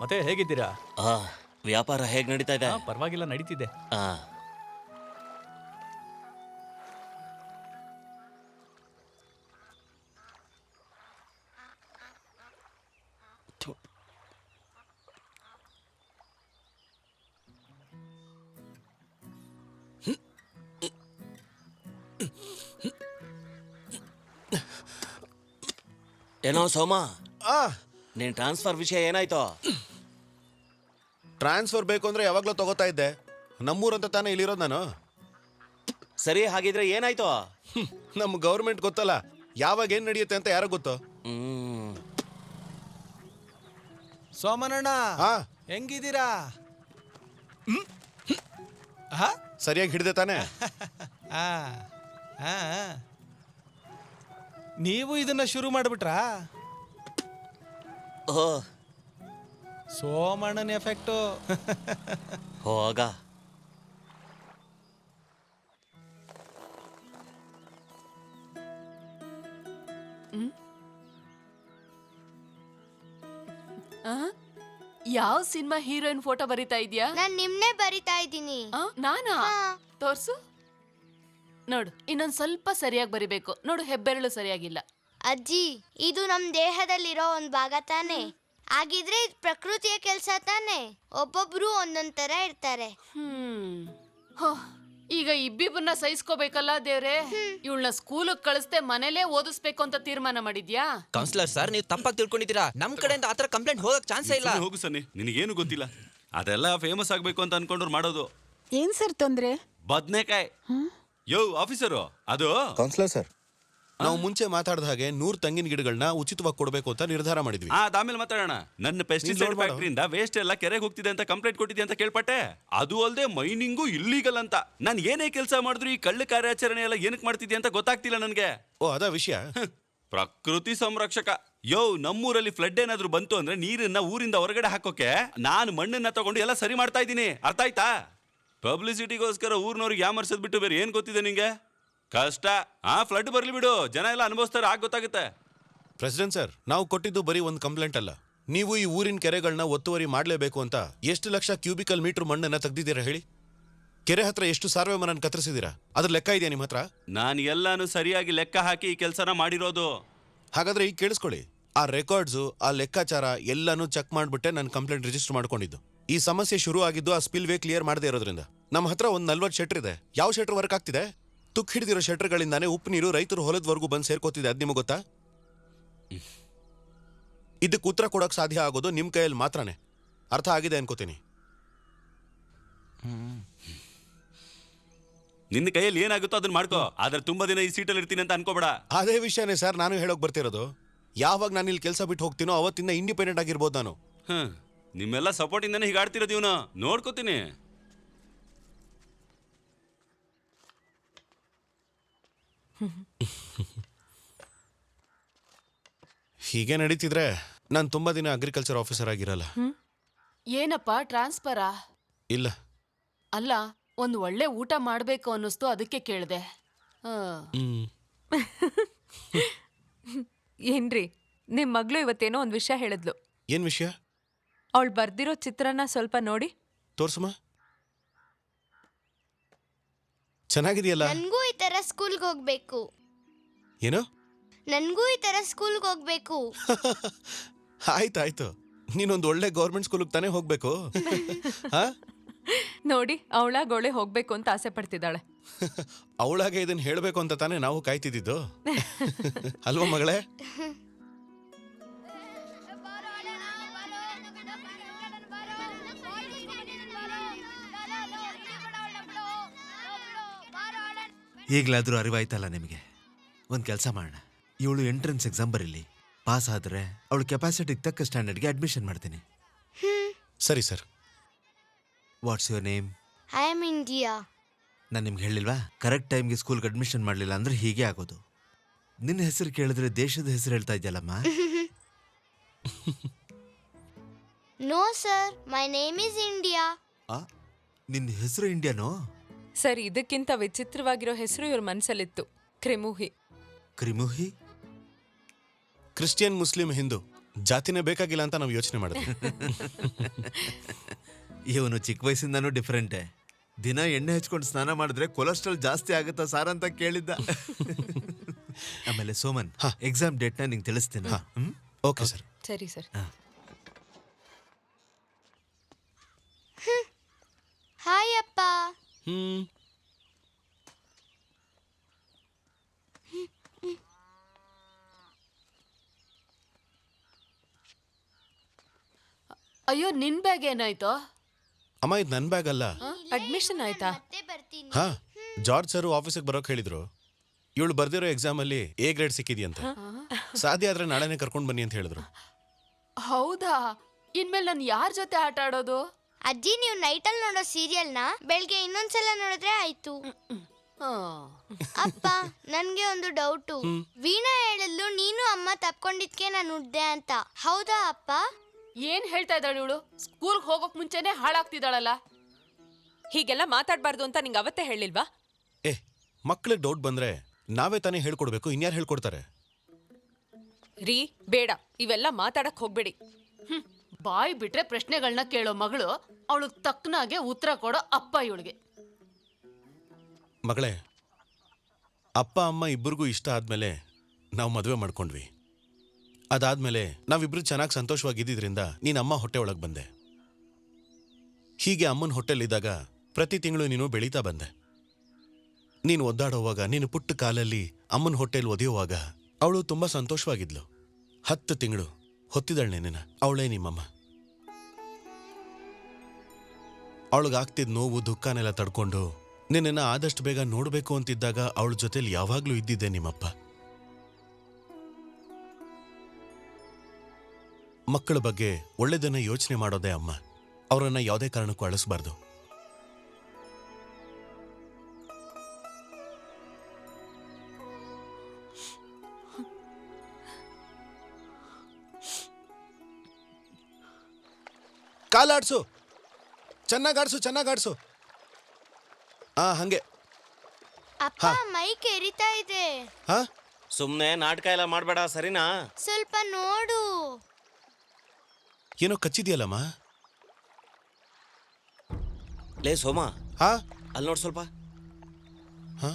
ಮತ್ತೆ ಹೇಗಿದ್ದೀರಾ? ಆ ವ್ಯಾಪಾರ ಹೇಗ್ ನಡೀತಾ ಇದೆ? ಹಾ, ಪರವಾಗಿಲ್ಲ ನಡೀತಿದೆ. ಆ. ಥು. ಏನೋ ಸೋಮ? ಆ. ನಿನ್ ಟ್ರಾನ್ಸ್ಫರ್ ವಿಷಯ ಏನಾಯ್ತು? ಟ್ರಾನ್ಸ್ಫರ್ ಬೇಕು ಅಂದ್ರೆ ಯಾವಾಗ್ಲೂ ತಗೋತಾ ಇದ್ದೆ. ನಮ್ಮೂರಂತ ತಾನೇ ಇಲ್ಲಿರೋದು ನಾನು. ಸರಿ ಹಾಗಿದ್ರೆ ಏನಾಯ್ತು? ಹ್ಮ್, ನಮ್ಮ ಗೌರ್ಮೆಂಟ್ ಗೊತ್ತಲ್ಲ ಯಾವಾಗ ಏನ್ ನಡೆಯುತ್ತೆ ಅಂತ ಯಾರೋ ಗೊತ್ತು? ಹ್ಮ್. ಸೋಮನಣ್ಣ ಹಾ. ಹೆಂಗಿದ್ದೀರಾ? ಹಾ? ಸರಿಯಾಗಿ ಹಿಡಿದೆ ತಾನೆ? ಆ, ಆ, ಆ. ನೀವು ಇದನ್ನ ಶುರು ಮಾಡಿಬಿಟ್ರಾ? ಓ ಸೋಮಣ್ಣನ ಎಫೆಕ್ಟು. ಹೋಗ. ಯಾವ ಸಿನಿಮಾ ಹೀರೋಯಿನ್ ಫೋಟೋ ಬರಿತಾ ಇದೆಯಾ? ನಾನ್ ನಿಮ್ನೆ ಬರಿತಾ ಇದ್ದೀನಿ. ನಾನು ನಾನಾ? ಹಾ. ತೋರ್ಸು. ನೋಡು ಇನ್ನೊಂದ್ ಸ್ವಲ್ಪ ಸರಿಯಾಗಿ ಬರಿಬೇಕು. ನೋಡು ಹೆಬ್ಬೆರಳು ಸರಿಯಾಗಿಲ್ಲ. ಅಜ್ಜಿ ಇದು ನಮ್ ದೇಹದಲ್ಲಿರೋ ಒಂದ್ ಭಾಗ ತಾನೆ? ಆಗಿದ್ರೆ ಇದ್ ಪ್ರಕೃತಿಯ ಕೆಲಸ ತಾನೆ? ಒಬ್ಬೊಬ್ರು ಒಂದೊಂದ್ ತರ ಇರ್ತಾರೆ. ಹ್ಮ್. ಹೋ, ಈಗ ಇಬ್ಬಿಬ್ಬರನ್ನ ಸಹಿಸ್ಕೋಬೇಕಲ್ಲ ದೇವ್ರೆ? ಇವಳನ್ನ ಸ್ಕೂಲಿಗೆ ಕಳಿಸ್ದೆ ಮನೇಲೇ ಓದಿಸ್ಬೇಕು ಅಂತ ತೀರ್ಮಾನ ಮಾಡಿದ್ಯಾ? ಕೌನ್ಸಿಲರ್ ಸರ್ ನೀವು ತಪ್ಪಾಗಿ ತಿಳ್ಕೊಂಡಿದ್ದೀರಾ? ನಮ್ ಕಡೆಯಿಂದ ಆತರ ಕಂಪ್ಲೇಂಟ್ ಹೋಗಕ್ ಚಾನ್ಸೇ ಇಲ್ಲ. ಸುಮ್ನೆ ಹೋಗು ಸನ್ನಿ ನಿನಗೇನು ಗೊತ್ತಿಲ್ಲ. ಅದೆಲ್ಲ ಫೇಮಸ್ ಆಗ್ಬೇಕು ಅಂತ ಅನ್ಕೊಂಡ್ರು ಮಾಡೋದು. ಏನ್ ಸರ್ ತೊಂದ್ರೆ? ಬದ್ನೆಕಾಯಿ. ಯೋ ಆಫೀಸರು ಅದು? Councillor sir. ನಾವು ಮುಂಚೆ ಮಾತಾಡಿದ ಹಾಗೆ ನೂರ್ ತಂಗಿನ ಗಿಡಗಳನ್ನ ಉಚಿತವಾಗಿ ಕೊಡಬೇಕು ಅಂತ ನಿರ್ಧಾರ ಮಾಡಿದ್ವಿ. ಆ ಅದಾದ್ಮೇಲೆ ಮಾತಾಡೋಣ. ನನ್ನ ಪೆಸ್ಟಿಸೈಡ್ ಮಾಡು. ಫ್ಯಾಕ್ಟ್ರಿಯಿಂದ ವೇಸ್ಟ್ ಎಲ್ಲ ಕೆರೆಗೆ ಹೋಗ್ತಿದೆ ಅಂತ ಕಂಪ್ಲೇಂಟ್ ಕೊಟ್ಟಿದೆ ಅಂತ ಕೇಳ್ಪಟ್ಟೆ? ಅದು ಅಲ್ಲದೆ ಮೈನಿಂಗು ಇಲ್ಲಿಗಲ್ ಅಂತ. ನಾನು ಏನೇ ಕೆಲಸ ಮಾಡಿದ್ರು ಈ ಕಳ್ಳ ಕಾರ್ಯಾಚರಣೆ ಎಲ್ಲ ಏನಕ್ಕೆ ಮಾಡ್ತಿದ್ದೆ ಅಂತ ಗೊತ್ತಾಗ್ತಿಲ್ಲ ನನಗೆ. ಓ ಅದ ವಿಷಯ. ಪ್ರಕೃತಿ ಸಂರಕ್ಷಕ. ಯೋ ನಮ್ಮೂರಲ್ಲಿ ಫ್ಲಡ್ ಏನಾದ್ರೂ ಬಂತು ಅಂದ್ರೆ ನೀರನ್ನ ಊರಿಂದ ಹೊರಗಡೆ ಹಾಕೋಕೆ ನಾನು ಮಣ್ಣನ್ನ ತಗೊಂಡು ಎಲ್ಲ ಸರಿ ಮಾಡ್ತಾ ಇದ್ದೀನಿ. ಅರ್ಥ ಆಯ್ತಾ? ಪಬ್ಲಿಸಿಟಿಗೋಸ್ಕರ ಊರ್ನವ್ರಿಗೆ ಯಾಮರ್ಸದ್ ಬಿಟ್ಟು ಬೇರೆ ಏನ್ ಗೊತ್ತಿದೆ ನಿಂಗೆ? ಕಷ್ಟ. ಆ ಫ್ಲಡ್ ಬರ್ಲಿ ಬಿಡು. ಜನ ಎಲ್ಲ ಅನುಭವಿಸ್ತಾರೆ ಆಗ ಗೊತ್ತಾಗುತ್ತೆ. ಪ್ರೆಸಿಡೆಂಟ್ ಸರ್ ನಾವು ಕೊಟ್ಟಿದ್ದು ಬರೀ ಒಂದು ಕಂಪ್ಲೇಂಟ್ ಅಲ್ಲ. ನೀವು ಈ ಊರಿನ ಕೆರೆಗಳನ್ನ ಒತ್ತುವರಿ ಮಾಡಲೇಬೇಕು ಅಂತ ಎಷ್ಟು ಲಕ್ಷ ಕ್ಯೂಬಿಕಲ್ ಮೀಟರ್ ಮಣ್ಣನ್ನ ತೆಗ್ದಿದ್ದೀರಾ ಹೇಳಿ? ಕೆರೆ ಹತ್ರ ಎಷ್ಟು ಸಾರ್ವೆ ಮರನ್ನ ಕತ್ತರಿಸಿದ್ದೀರಾ? ಅದ್ರ ಲೆಕ್ಕ ಇದೆಯಾ ನಿಮ್ಮ ಹತ್ರ? ನಾನು ಎಲ್ಲಾನು ಸರಿಯಾಗಿ ಲೆಕ್ಕ ಹಾಕಿ ಈ ಕೆಲಸನ ಮಾಡಿರೋದು. ಹಾಗಾದ್ರೆ ಈಗ ಕೇಳಿಸ್ಕೊಳ್ಳಿ. ಆ ರೆಕಾರ್ಡ್ಸು ಆ ಲೆಕ್ಕಾಚಾರ ಎಲ್ಲಾನು ಚೆಕ್ ಮಾಡಿಬಿಟ್ಟೆ ನಾನು ಕಂಪ್ಲೇಂಟ್ ರಿಜಿಸ್ಟರ್ ಮಾಡ್ಕೊಂಡಿದ್ದು. ಈ ಸಮಸ್ಯೆ ಶುರು ಆಗಿದ್ದು ಆ ಸ್ಪಿಲ್ ವೇ ಕ್ಲಿಯರ್ ಮಾಡದೇ ಇರೋದ್ರಿಂದ. ನಮ್ಮ ಹತ್ರ ಒಂದು ನಲ್ವತ್ತು ಶೆಟ್ರ್ ಇದೆ. ಯಾವ ಶೆಟ್ರ್ ವರ್ಕ್ ಆಗ್ತಿದೆ? ತುಕ್ ಹಿಡಿದಿರೋ ಶೆಟ್ರ್ಗಳಿಂದಾನೇ ಉಪ್ಪು ನೀರು ರೈತರು ಹೊಲದವರೆಗೂ ಬಂದು ಸೇರ್ಕೋತಿದೆ. ಅದ್ ನಿಮಗೆ ಗೊತ್ತಾ? ಇದಕ್ಕೆ ಉತ್ತರ ಕೊಡೋಕೆ ಸಾಧ್ಯ ಆಗೋದು ನಿಮ್ಮ ಕೈಯಲ್ಲಿ ಮಾತ್ರನೇ. ಅರ್ಥ ಆಗಿದೆ ಅನ್ಕೋತೀನಿ. ನಿನ್ನ ಕೈಯಲ್ಲಿ ಏನಾಗುತ್ತೋ ಅದನ್ನ ಮಾಡ್ಕೋ. ಆದ್ರೆ ತುಂಬಾ ದಿನ ಈ ಸೀಟಲ್ಲಿ ಇರ್ತೀನಿ ಅಂತ ಅನ್ಕೋಬೇಡ. ಅದೇ ವಿಷಯನೇ ಸರ್ ನಾನು ಹೇಳೋಕೆ ಬರ್ತಿರೋದು. ಯಾವಾಗ ನಾನು ಇಲ್ಲಿ ಕೆಲಸ ಬಿಟ್ಟು ಹೋಗ್ತೀನೋ ಅವತ್ತಿಂದ ಇಂಡಿಪೆಂಡೆಂಟ್ ಆಗಿರ್ಬೋದು ನಾನು. ಹ್ಮ್. ನಿಮ್ಮೆಲ್ಲ ಸಪೋರ್ಟ್ ಇಂದಾನೆ ಹೀಗೆ ಆಡ್ತಿರೋದು ಇವನು. ನೋಡ್ಕೋತೀನಿ. ಹೀಗೆ ನಡೀತಿದ್ರೆ ನಾನು ತುಂಬಾ ದಿನ ಅಗ್ರಿಕಲ್ಚರ್ ಆಫೀಸರ್ ಆಗಿರಲ್ಲ. ಏನಪ್ಪ ಟ್ರಾನ್ಸ್ಫರಾ ಇಲ್ಲ. ಅಲ್ಲ ಒಂದು ಒಳ್ಳೆ ಊಟ ಮಾಡ್ಬೇಕು ಅನ್ನಿಸ್ತು ಅದಕ್ಕೆ ಕೇಳಿದೆ. ಹ್ಮ್. ಏನ್ರಿ ನಿಮ್ ಮಗಳು ಇವತ್ತೇನೋ ಒಂದ್ ವಿಷಯ ಹೇಳಿದ್ಲು. ಏನ್ ವಿಷಯ? ಅವಳು ಬರ್ದಿರೋ ಚಿತ್ರನ ಸ್ವಲ್ಪ ನೋಡಿ. ತೋರ್ಸಮ್ಮ ಚೆನ್ನಾಗಿದೆಯಲ್ಲ? ನನಗೂ ಈ ತರ ಸ್ಕೂಲ್ಗೆ ಹೋಗ್ಬೇಕು. ಏನು? ನನಗೂ ಈ ತರ ಸ್ಕೂಲ್ಗೆ ಹೋಗ್ಬೇಕು. ಆಯ್ತಾಯ್ತು ನೀನೊಂದು ಒಳ್ಳೆ ಗೌರ್ಮೆಂಟ್ ಸ್ಕೂಲಿಗೆ ತಾನೇ ಹೋಗ್ಬೇಕು? ಹಾ? ನೋಡಿ ಅವಳಾಗೊಳೆ ಹೋಗ್ಬೇಕು ಅಂತ ಆಸೆ ಪಡ್ತಿದ್ದಾಳೆ. ಅವಳಾಗೆ ಇದನ್ನ ಹೇಳ್ಬೇಕು ಅಂತ ತಾನೇ ನಾವು ಕಾಯ್ತಿದ್ದಿದ್ದು ಅಲ್ವಾ ಮಗಳೇ? ಈಗಲಾದರೂ ಅರಿವಾಯ್ತಲ್ಲ ನಿಮಗೆ? ಒಂದು ಕೆಲಸ ಮಾಡೋಣ. ಇವಳು ಎಂಟ್ರೆನ್ಸ್ ಎಕ್ಸಾಮ್ ಬರಲಿ. ಪಾಸ್ ಆದರೆ ಅವಳು ಕೆಪಾಸಿಟಿಗೆ ತಕ್ಕ ಸ್ಟ್ಯಾಂಡರ್ಡ್ಗೆ ಅಡ್ಮಿಷನ್ ಮಾಡ್ತೀನಿ. ಸರಿ sir. What's your name I am India ನಾನು ನಿಮ್ಗೆ ಹೇಳಿಲ್ವಾ? ಕರೆಕ್ಟ್ ಟೈಮ್ಗೆ ಸ್ಕೂಲ್ಗೆ ಅಡ್ಮಿಷನ್ ಮಾಡಲಿಲ್ಲ ಅಂದ್ರೆ ಹೀಗೆ ಆಗೋದು. ನಿನ್ನ ಹೆಸರು ಕೇಳಿದ್ರೆ ದೇಶದ ಹೆಸರು ಹೇಳ್ತಾ ಇದೆಯಲ್ಲಮ್ಮ? No sir my name is India ನಿನ್ನ ಹೆಸರು ಇಂಡಿಯಾನೋ ಸರಿ ಇದಕ್ಕಿಂತ ವಿಚಿತ್ರವಾಗಿರೋ ಹೆಸರು ಇವ್ರ ಮನಸ್ಸಲ್ಲಿತ್ತು ಕ್ರಿಮುಹಿ. ಕ್ರಿಮುಹಿ? Christian Muslim Hindu. ಜಾತಿನೇ ಬೇಕಾಗಿಲ್ಲ ಅಂತ ನಾವು ಯೋಚನೆ ಮಾಡಿದ್ವಿ. ಇವನು ಚಿಕ್ಕ ವಯಸ್ಸಿಂದನೂ ಡಿಫ್ರೆಂಟೇ ದಿನ ಎಣ್ಣೆ ಹಚ್ಕೊಂಡು ಸ್ನಾನ ಮಾಡಿದ್ರೆ ಕೊಲೆಸ್ಟ್ರಾಲ್ ಜಾಸ್ತಿ ಆಗುತ್ತಾ ಸಾರ್ ಅಂತ ಕೇಳಿದ್ದ. ಆಮೇಲೆ ಸೋಮನ್ ಎಕ್ಸಾಮ್ ಡೇಟ್ನ ನಿಂಗೆ ತಿಳಿಸ್ತೀನಿ. ಹ್ಮ್? ಓಕೆ. ಸರ್ ಸರಿ. ಸರ್ ಹ್ಮ್. ಅಯ್ಯೋ ನಿನ್ ಬ್ಯಾಗ್ ಏನಾಯ್ತು? ಅಮ್ಮ ಇದು ನನ್ನ ಬ್ಯಾಗ್ ಅಲ್ಲ. ಅಡ್ಮಿಷನ್ ಆಯ್ತಾ? ಮತ್ತೆ ಬರ್ತೀನಿ. ಹಾ ಜಾರ್ಜ್ ಸರ್ ಆಫೀಸಿಗೆ ಬರೋಕ್ ಹೇಳಿದ್ರು. ಇವಳು ಬರ್ದಿರೋ ಎಕ್ಸಾಮ್ ಅಲ್ಲಿ ಎ ಗ್ರೇಡ್ ಸಿಕ್ಕಿದ್ಯಂತೆ. ಸಾಧ್ಯ ಆದ್ರೆ ನಾಳೆನೇ ಕರ್ಕೊಂಡು ಬನ್ನಿ ಅಂತ ಹೇಳಿದ್ರು. ಹೌದಾ? ಇನ್ಮೇಲೆ ನಾನು ಯಾರ ಜೊತೆ ಆಟ ಆಡೋದು? ಅಜ್ಜಿ ನೀವು ನೈಟಲ್ಲಿ ನೋಡೋ ಸೀರಿಯಲ್ನ ಬೆಳಗ್ಗೆ ಇನ್ನೊಂದ್ಸಲ ನೋಡಿದ್ರೆ ಆಯ್ತು. ಅಪ್ಪ ನನ್ಗೆ ಒಂದು ಡೌಟು. ವೀಣಾ ಹೇಳಿದ್ಲು ನೀನು ಅಮ್ಮ ತಪ್ಕೊಂಡಿದ್ಕೆ ನಾನು ಉಡ್ದೆ ಅಂತ. ಹೌದಾ ಅಪ್ಪ? ಏನ್ ಹೇಳ್ತಾ ಇದ್ದಾಳೆ ಇವಳು? ಸ್ಕೂಲ್ಗೆ ಹೋಗೋಕ್ ಮುಂಚೆನೆ ಹಾಳಾಗ್ತಿದ್ದಾಳಲ್ಲ. ಹೀಗೆಲ್ಲ ಮಾತಾಡ್ಬಾರ್ದು ಅಂತ ನಿಂಗೆ ಅವತ್ತೇ ಹೇಳಿಲ್ವಾ? ಏ ಮಕ್ಳಿಗೆ ಡೌಟ್ ಬಂದ್ರೆ ನಾವೇ ತಾನೇ ಹೇಳ್ಕೊಡ್ಬೇಕು ಇನ್ಯಾರು ಹೇಳ್ಕೊಡ್ತಾರೆ? ರೀ ಬೇಡ ಇವೆಲ್ಲ ಮಾತಾಡಕ್ ಹೋಗ್ಬೇಡಿ. ಬಾಯಿ ಬಿಟ್ರೆ ಪ್ರಶ್ನೆಗಳನ್ನ ಕೇಳೋ ಮಗಳು ಅವಳು ತಕ್ಕನಾಗೆ ಉತ್ತರ ಕೊಡೋ ಅಪ್ಪ ಇವಳಿಗೆ. ಮಗಳೇ, ಅಪ್ಪ, ಅಮ್ಮ ಇಬ್ಬರಿಗೂ ಇಷ್ಟ ಆದ್ಮೇಲೆ ನಾವು ಮದುವೆ ಮಾಡ್ಕೊಂಡ್ವಿ. ಅದಾದ್ಮೇಲೆ ನಾವಿಬ್ರು ಚೆನ್ನಾಗಿ ಸಂತೋಷವಾಗಿದ್ದರಿಂದ ನೀನು ಅಮ್ಮ ಹೊಟ್ಟೆ ಒಳಗೆ ಬಂದೆ. ಹೀಗೆ ಅಮ್ಮನ ಹೊಟ್ಟೆಲಿದ್ದಾಗ ಪ್ರತಿ ತಿಂಗಳು ನೀನು ಬೆಳೀತಾ ಬಂದೆ. ನೀನು ಒದ್ದಾಡೋವಾಗ, ನೀನು ಪುಟ್ಟ ಕಾಲಲ್ಲಿ ಅಮ್ಮನ ಹೊಟ್ಟೆಲಿ ಒದೆಯುವಾಗ ಅವಳು ತುಂಬಾ ಸಂತೋಷವಾಗಿದ್ಲು. ಹತ್ತು ತಿಂಗಳು. ಹೊತ್ತಿದಳು ನಿನ್ನ. ಅವಳೇ ನಿಮ್ಮಮ್ಮ. ಅವಳಿಗಾಗ್ತಿದ್ದ ನೋವು, ದುಃಖನೆಲ್ಲ ತಡ್ಕೊಂಡು ನಿನ್ನ ಆದಷ್ಟು ಬೇಗ ನೋಡಬೇಕು ಅಂತಿದ್ದಾಗ ಅವಳ ಜೊತೆಲಿ ಯಾವಾಗಲೂ ಇದ್ದಿದ್ದೆ ನಿಮ್ಮಪ್ಪ. ಮಕ್ಕಳ ಬಗ್ಗೆ ಒಳ್ಳೆದನ್ನ ಯೋಚನೆ ಮಾಡೋದೇ ಅಮ್ಮ. ಅವರನ್ನು ಯಾವುದೇ ಕಾರಣಕ್ಕೂ ಅಳಿಸ್ಬಾರ್ದು. ಕಾಲಾಡ್ಸು. ಚೆನ್ನಾಗಿ ಆಡ್ಸು ಚೆನ್ನಾಗಿ ಆಡ್ಸು ಹಾ ಹಂಗೆ. ಅಪ್ಪ ಮೈ ಕೆರಿತಾ ಇದೆ. ಹಾ? ಸುಮ್ಮನೆ ನಾಟಕ ಎಲ್ಲ ಮಾಡಬೇಡ ಸರಿನಾ? ಸ್ವಲ್ಪ ನೋಡು. ಏನೋ ಕಚ್ಚಿದ್ಯಲ್ಲಮ್ಮ? ಲೇ ಸೋಮ. ಹಾ? ಅಲ್ಲಿ ನೋಡು ಸ್ವಲ್ಪ. ಹಾ?